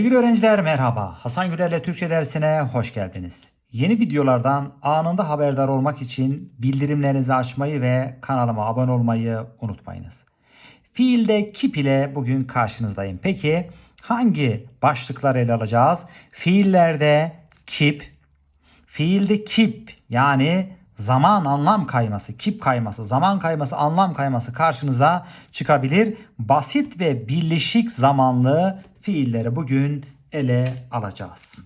Sevgili öğrenciler merhaba. Hasan Güler'le Türkçe dersine hoş geldiniz. Yeni videolardan anında haberdar olmak için bildirimlerinizi açmayı ve kanalıma abone olmayı unutmayınız. Fiilde kip ile bugün karşınızdayım. Peki hangi başlıklar ele alacağız? Fiillerde kip, fiilde kip yani zaman anlam kayması, kip kayması, zaman kayması, anlam kayması karşınıza çıkabilir. Basit ve birleşik zamanlı fiilleri bugün ele alacağız.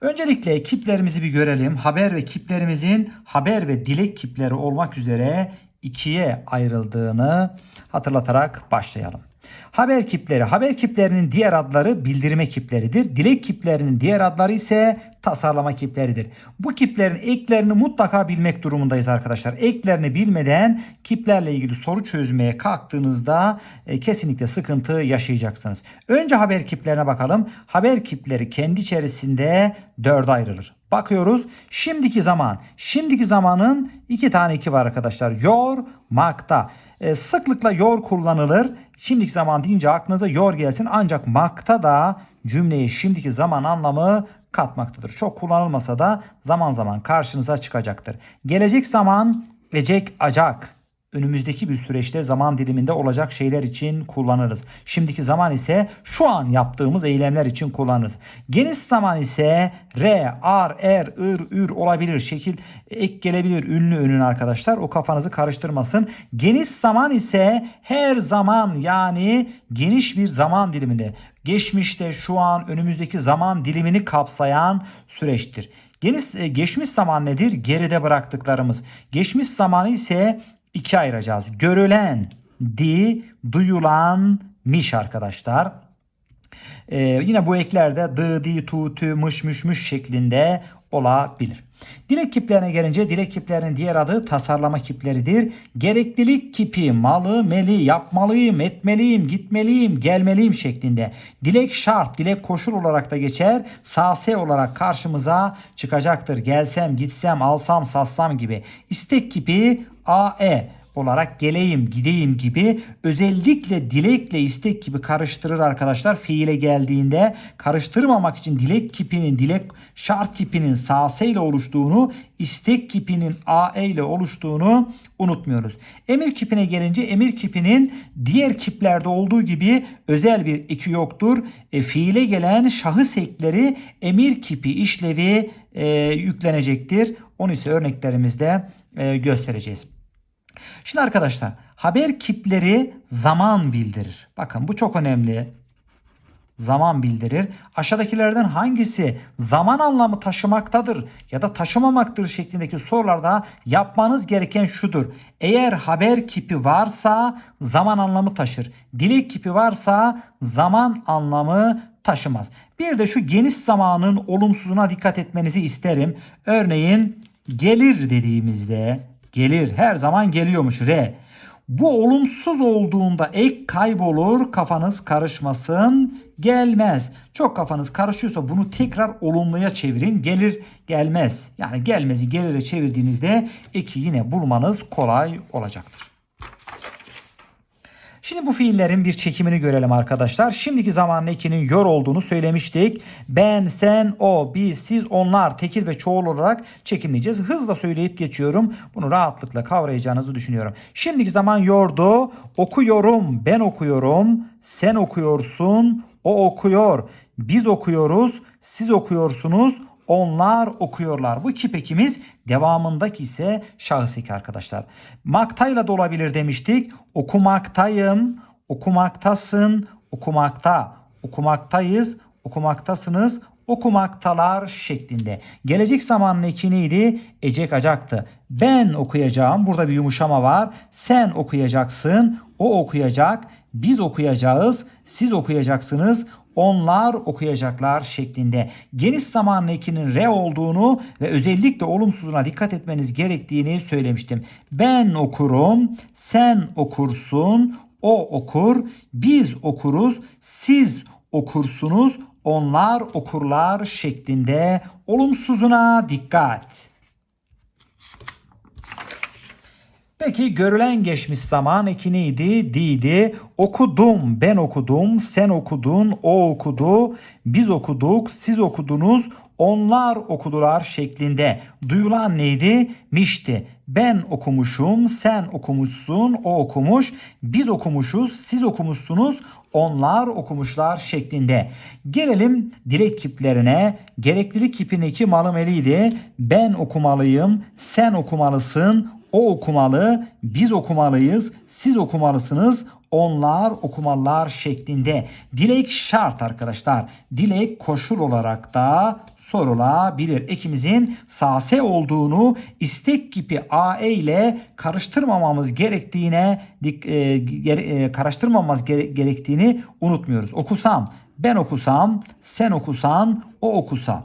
Öncelikle kiplerimizi bir görelim. Haber ve kiplerimizin haber ve dilek kipleri olmak üzere ikiye ayrıldığını hatırlatarak başlayalım. Haber kipleri, haber kiplerinin diğer adları bildirme kipleridir. Dilek kiplerinin diğer adları ise tasarlama kipleridir. Bu kiplerin eklerini mutlaka bilmek durumundayız arkadaşlar. Eklerini bilmeden kiplerle ilgili soru çözmeye kalktığınızda e, kesinlikle sıkıntı yaşayacaksınız. Önce haber kiplerine bakalım. Haber kipleri kendi içerisinde dörde ayrılır. Bakıyoruz. Şimdiki zaman. Şimdiki zamanın iki tane iki var arkadaşlar. Yor, makta. E, sıklıkla yor kullanılır. Şimdiki zaman deyince aklınıza yor gelsin. Ancak makta da cümleye şimdiki zaman anlamı katmaktadır. Çok kullanılmasa da zaman zaman karşınıza çıkacaktır. Gelecek zaman ecek acak önümüzdeki bir süreçte zaman diliminde olacak şeyler için kullanırız. Şimdiki zaman ise şu an yaptığımız eylemler için kullanırız. Geniş zaman ise re, ar, er, ır, ür olabilir. Şekil ek gelebilir ünlü önün arkadaşlar. O kafanızı karıştırmasın. Geniş zaman ise her zaman yani geniş bir zaman diliminde geçmişte, şu an, önümüzdeki zaman dilimini kapsayan süreçtir. Geniş, e, geçmiş zaman nedir? Geride bıraktıklarımız. Geçmiş zamanı ise ikiye ayıracağız. Görülen, di, duyulan, miş arkadaşlar. Ee, yine bu eklerde dı, di, tu, mış, müş, müş şeklinde olabilir. Dilek kiplerine gelince dilek kiplerinin diğer adı tasarlama kipleridir. Gereklilik kipi malı, meli, yapmalıyım, etmeliyim, gitmeliyim, gelmeliyim şeklinde. Dilek şart, dilek koşul olarak da geçer. Sase olarak karşımıza çıkacaktır. Gelsem, gitsem, alsam, sassam gibi. İstek kipi AE olarak geleyim, gideyim gibi özellikle dilekle istek gibi karıştırır arkadaşlar. Fiile geldiğinde karıştırmamak için dilek kipinin, dilek şart kipinin sase ile oluştuğunu, istek kipinin AE ile oluştuğunu unutmuyoruz. Emir kipine gelince emir kipinin diğer kiplerde olduğu gibi özel bir eki yoktur. E, fiile gelen şahıs ekleri emir kipi işlevi e, yüklenecektir. Onu ise örneklerimizde e, göstereceğiz. Şimdi arkadaşlar haber kipleri zaman bildirir. Bakın bu çok önemli. Zaman bildirir. Aşağıdakilerden hangisi zaman anlamı taşımaktadır ya da taşımamaktır şeklindeki sorularda yapmanız gereken şudur. Eğer haber kipi varsa zaman anlamı taşır. Dilek kipi varsa zaman anlamı taşımaz. Bir de şu geniş zamanın olumsuzuna dikkat etmenizi isterim. Örneğin gelir dediğimizde Gelir. Her zaman geliyormuş. R. Bu olumsuz olduğunda ek kaybolur. Kafanız karışmasın. Gelmez. Çok kafanız karışıyorsa bunu tekrar olumluya çevirin. Gelir gelmez. Yani gelmezi gelire çevirdiğinizde eki yine bulmanız kolay olacaktır. Şimdi bu fiillerin bir çekimini görelim arkadaşlar. Şimdiki zamanın ekinin yor olduğunu söylemiştik. Ben, sen, o, biz, siz, onlar tekil ve çoğul olarak çekimleyeceğiz. Hızla söyleyip geçiyorum. Bunu rahatlıkla kavrayacağınızı düşünüyorum. Şimdiki zaman yordu. Okuyorum, ben okuyorum, sen okuyorsun, o okuyor, biz okuyoruz, siz okuyorsunuz, onlar okuyorlar. Bu kip ekimiz devamındaki ise şahıs eki arkadaşlar. Maktayla da olabilir demiştik. Okumaktayım, okumaktasın, okumakta, okumaktayız, okumaktasınız, okumaktalar şeklinde. Gelecek zamanın eki neydi? Ecek acaktı. Ben okuyacağım. Burada bir yumuşama var. Sen okuyacaksın. O okuyacak. Biz okuyacağız. Siz okuyacaksınız onlar okuyacaklar şeklinde. Geniş zamanın ekinin re olduğunu ve özellikle olumsuzuna dikkat etmeniz gerektiğini söylemiştim. Ben okurum, sen okursun, o okur, biz okuruz, siz okursunuz, onlar okurlar şeklinde olumsuzuna dikkat. Peki görülen geçmiş zaman eki neydi? Diydi. Okudum, ben okudum, sen okudun, o okudu, biz okuduk, siz okudunuz, onlar okudular şeklinde. Duyulan neydi? Mişti. Ben okumuşum, sen okumuşsun, o okumuş, biz okumuşuz, siz okumuşsunuz, onlar okumuşlar şeklinde. Gelelim dilek kiplerine. Gereklilik kipindeki malım eliydi. Ben okumalıyım, sen okumalısın, o okumalı, biz okumalıyız, siz okumalısınız, onlar okumalılar şeklinde. Dilek şart arkadaşlar. Dilek koşul olarak da sorulabilir. Ekimizin sase olduğunu istek gibi AE ile karıştırmamamız gerektiğine e, gere- e, karıştırmamamız gere- gerektiğini unutmuyoruz. Okusam, ben okusam, sen okusan, o okusa.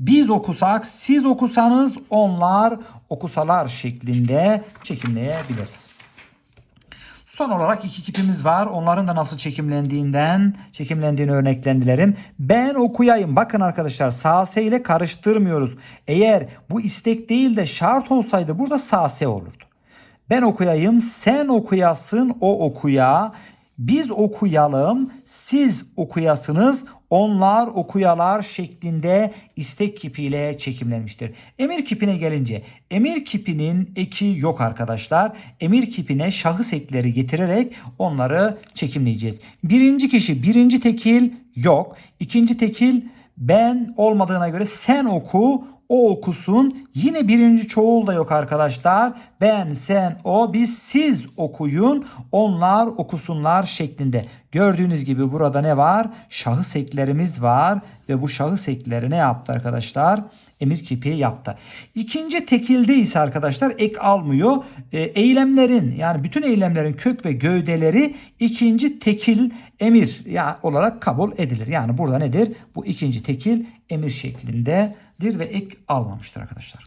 Biz okusak, siz okusanız, onlar okusalar şeklinde çekimleyebiliriz. Son olarak iki kipimiz var. Onların da nasıl çekimlendiğinden, çekimlendiğini örneklendilerim. Ben okuyayım. Bakın arkadaşlar sase ile karıştırmıyoruz. Eğer bu istek değil de şart olsaydı burada sase olurdu. Ben okuyayım, sen okuyasın, o okuya. Biz okuyalım, siz okuyasınız, onlar okuyalar şeklinde istek kipiyle çekimlenmiştir. Emir kipine gelince emir kipinin eki yok arkadaşlar. Emir kipine şahıs ekleri getirerek onları çekimleyeceğiz. Birinci kişi birinci tekil yok. İkinci tekil ben olmadığına göre sen oku o okusun. Yine birinci çoğul da yok arkadaşlar. Ben, sen, o, biz, siz okuyun. Onlar okusunlar şeklinde. Gördüğünüz gibi burada ne var? Şahıs eklerimiz var. Ve bu şahıs ekleri ne yaptı arkadaşlar? Emir kipi yaptı. İkinci tekilde ise arkadaşlar ek almıyor. E, eylemlerin yani bütün eylemlerin kök ve gövdeleri ikinci tekil emir ya olarak kabul edilir. Yani burada nedir? Bu ikinci tekil emir şeklindedir ve ek almamıştır arkadaşlar.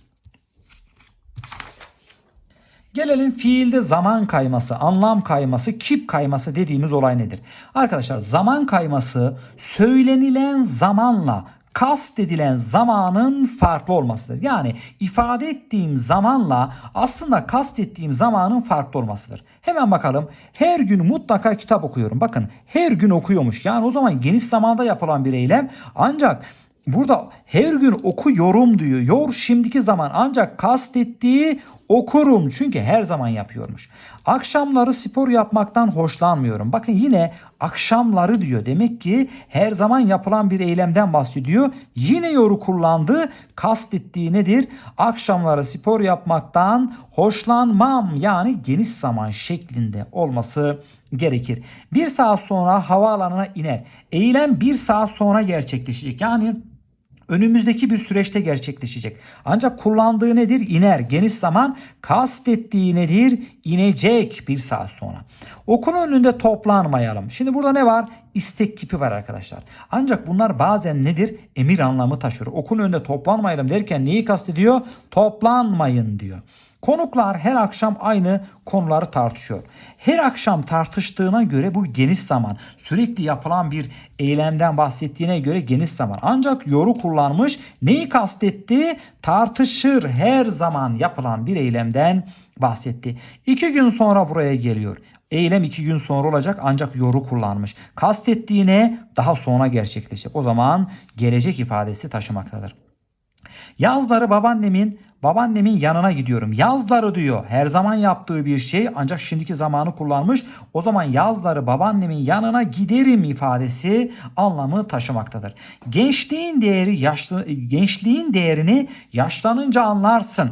Gelelim fiilde zaman kayması, anlam kayması, kip kayması dediğimiz olay nedir? Arkadaşlar zaman kayması söylenilen zamanla kast edilen zamanın farklı olmasıdır. Yani ifade ettiğim zamanla aslında kast ettiğim zamanın farklı olmasıdır. Hemen bakalım. Her gün mutlaka kitap okuyorum. Bakın her gün okuyormuş. Yani o zaman geniş zamanda yapılan bir eylem. Ancak burada her gün okuyorum diyor. Yor şimdiki zaman ancak kastettiği okurum çünkü her zaman yapıyormuş. Akşamları spor yapmaktan hoşlanmıyorum. Bakın yine akşamları diyor. Demek ki her zaman yapılan bir eylemden bahsediyor. Yine yoru kullandı. Kastettiği nedir? Akşamları spor yapmaktan hoşlanmam. Yani geniş zaman şeklinde olması gerekir. Bir saat sonra havaalanına iner. Eylem bir saat sonra gerçekleşecek. Yani önümüzdeki bir süreçte gerçekleşecek. Ancak kullandığı nedir? İner. Geniş zaman kastettiği nedir? İnecek bir saat sonra. Okul önünde toplanmayalım. Şimdi burada ne var? İstek kipi var arkadaşlar. Ancak bunlar bazen nedir? Emir anlamı taşır. Okul önünde toplanmayalım derken neyi kastediyor? Toplanmayın diyor. Konuklar her akşam aynı konuları tartışıyor. Her akşam tartıştığına göre bu geniş zaman. Sürekli yapılan bir eylemden bahsettiğine göre geniş zaman. Ancak yoru kullanmış. Neyi kastetti? Tartışır her zaman yapılan bir eylemden bahsetti. İki gün sonra buraya geliyor. Eylem iki gün sonra olacak ancak yoru kullanmış. Kastettiğine daha sonra gerçekleşecek. O zaman gelecek ifadesi taşımaktadır. Yazları babaannemin babaannemin yanına gidiyorum. Yazları diyor her zaman yaptığı bir şey ancak şimdiki zamanı kullanmış. O zaman yazları babaannemin yanına giderim ifadesi anlamı taşımaktadır. Gençliğin değeri yaşlı gençliğin değerini yaşlanınca anlarsın.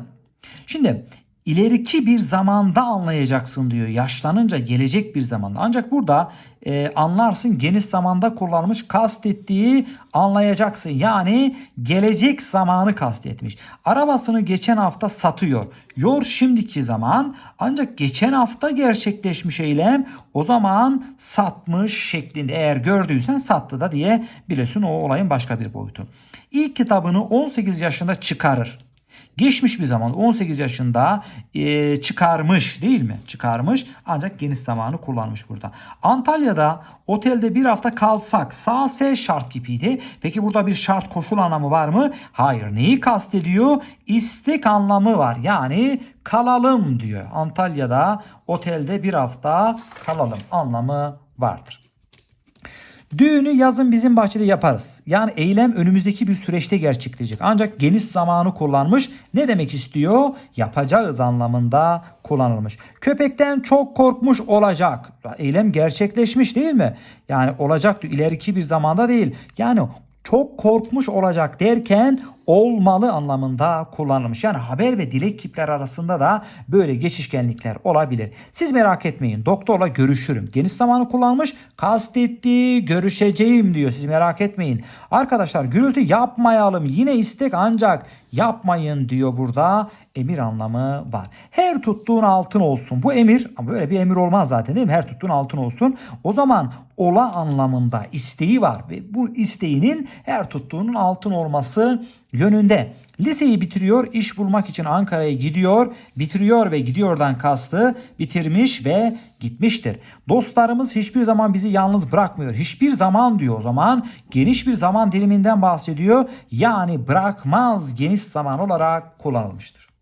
Şimdi ileriki bir zamanda anlayacaksın diyor. Yaşlanınca gelecek bir zamanda. Ancak burada e, anlarsın geniş zamanda kullanmış kastettiği anlayacaksın. Yani gelecek zamanı kastetmiş. Arabasını geçen hafta satıyor. Yor şimdiki zaman ancak geçen hafta gerçekleşmiş eylem o zaman satmış şeklinde. Eğer gördüysen sattı da diye bilirsin o olayın başka bir boyutu. İlk kitabını 18 yaşında çıkarır. Geçmiş bir zaman 18 yaşında e, çıkarmış değil mi? Çıkarmış ancak geniş zamanı kullanmış burada. Antalya'da otelde bir hafta kalsak sağ S şart gibiydi. Peki burada bir şart koşul anlamı var mı? Hayır. Neyi kastediyor? İstek anlamı var. Yani kalalım diyor. Antalya'da otelde bir hafta kalalım anlamı vardır. Düğünü yazın bizim bahçede yaparız. Yani eylem önümüzdeki bir süreçte gerçekleşecek. Ancak geniş zamanı kullanmış. Ne demek istiyor? Yapacağız anlamında kullanılmış. Köpekten çok korkmuş olacak. Eylem gerçekleşmiş değil mi? Yani olacak ileriki bir zamanda değil. Yani çok korkmuş olacak derken olmalı anlamında kullanılmış. Yani haber ve dilek kipler arasında da böyle geçişkenlikler olabilir. Siz merak etmeyin. Doktorla görüşürüm. Geniş zamanı kullanmış. Kastetti, görüşeceğim diyor. Siz merak etmeyin. Arkadaşlar gürültü yapmayalım. Yine istek ancak yapmayın diyor burada. Emir anlamı var. Her tuttuğun altın olsun. Bu emir ama böyle bir emir olmaz zaten değil mi? Her tuttuğun altın olsun. O zaman ola anlamında isteği var ve bu isteğinin her tuttuğunun altın olması yönünde. Liseyi bitiriyor, iş bulmak için Ankara'ya gidiyor. Bitiriyor ve gidiyordan kastı bitirmiş ve gitmiştir. Dostlarımız hiçbir zaman bizi yalnız bırakmıyor. Hiçbir zaman diyor o zaman geniş bir zaman diliminden bahsediyor. Yani bırakmaz geniş zaman olarak kullanılmıştır.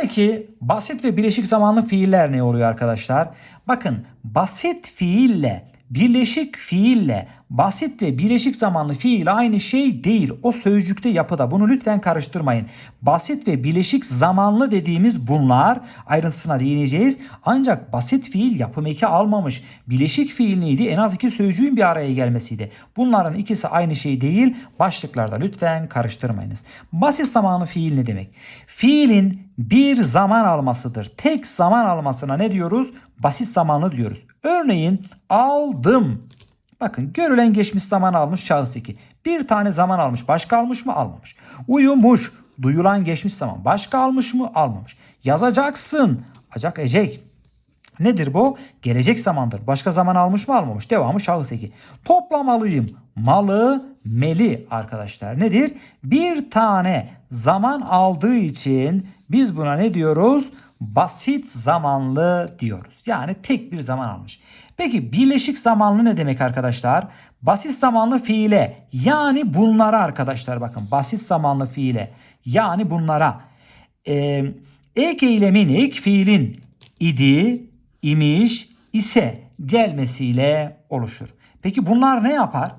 Peki basit ve bileşik zamanlı fiiller ne oluyor arkadaşlar? Bakın basit fiille birleşik fiille basit ve birleşik zamanlı fiil aynı şey değil. O sözcükte yapıda. Bunu lütfen karıştırmayın. Basit ve birleşik zamanlı dediğimiz bunlar ayrıntısına değineceğiz. Ancak basit fiil yapım eki almamış. Bileşik fiil neydi? En az iki sözcüğün bir araya gelmesiydi. Bunların ikisi aynı şey değil. Başlıklarda lütfen karıştırmayınız. Basit zamanlı fiil ne demek? Fiilin bir zaman almasıdır. Tek zaman almasına ne diyoruz? Basit zamanlı diyoruz. Örneğin aldım. Bakın görülen geçmiş zaman almış şahıs 2. Bir tane zaman almış. Başka almış mı? Almamış. Uyumuş. Duyulan geçmiş zaman. Başka almış mı? Almamış. Yazacaksın. Acak ecek. Nedir bu? Gelecek zamandır. Başka zaman almış mı? Almamış. Devamı şahıs 2. Toplamalıyım. Malı, meli arkadaşlar. Nedir? Bir tane zaman aldığı için biz buna ne diyoruz? Basit zamanlı diyoruz. Yani tek bir zaman almış. Peki birleşik zamanlı ne demek arkadaşlar? Basit zamanlı fiile yani bunlara arkadaşlar bakın basit zamanlı fiile yani bunlara ee, ek eylemin ek fiilin idi, imiş, ise gelmesiyle oluşur. Peki bunlar ne yapar?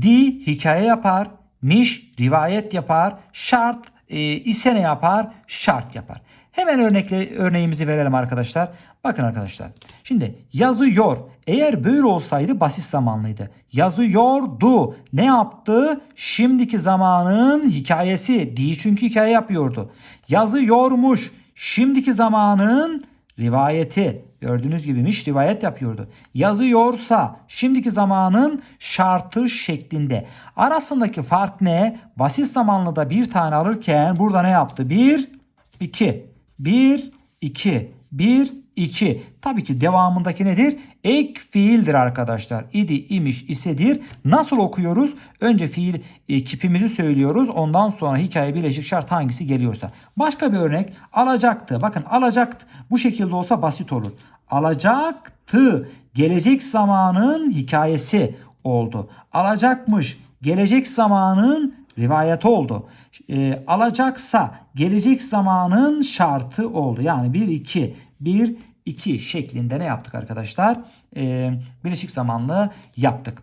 Di hikaye yapar, miş rivayet yapar, şart e, ise ne yapar? Şart yapar. Hemen örnekle örneğimizi verelim arkadaşlar. Bakın arkadaşlar. Şimdi yazıyor. Eğer böyle olsaydı basit zamanlıydı. Yazıyordu. Ne yaptı? Şimdiki zamanın hikayesi. Di çünkü hikaye yapıyordu. Yazıyormuş. Şimdiki zamanın rivayeti. Gördüğünüz gibiymiş rivayet yapıyordu. Yazıyorsa şimdiki zamanın şartı şeklinde. Arasındaki fark ne? Basit zamanlıda bir tane alırken burada ne yaptı? Bir, iki. Bir, iki. Bir, 2. Tabii ki devamındaki nedir? Ek fiildir arkadaşlar. İdi, imiş, isedir. Nasıl okuyoruz? Önce fiil e, kipimizi söylüyoruz. Ondan sonra hikaye bileşik şart hangisi geliyorsa. Başka bir örnek alacaktı. Bakın alacaktı. Bu şekilde olsa basit olur. Alacaktı. Gelecek zamanın hikayesi oldu. Alacakmış. Gelecek zamanın rivayeti oldu. E, alacaksa gelecek zamanın şartı oldu. Yani 1 2 1 2 şeklinde ne yaptık arkadaşlar? E, bileşik zamanlı yaptık.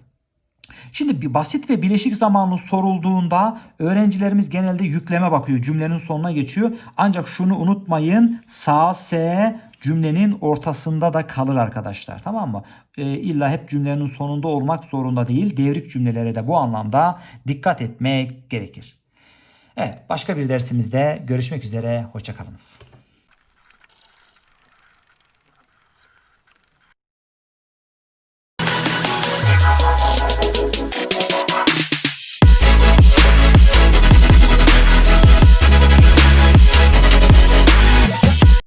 Şimdi bir basit ve bileşik zamanlı sorulduğunda öğrencilerimiz genelde yükleme bakıyor. Cümlenin sonuna geçiyor. Ancak şunu unutmayın. Sağ S cümlenin ortasında da kalır arkadaşlar. Tamam mı? E, illa hep cümlenin sonunda olmak zorunda değil. Devrik cümlelere de bu anlamda dikkat etmek gerekir. Evet başka bir dersimizde görüşmek üzere. Hoşçakalınız.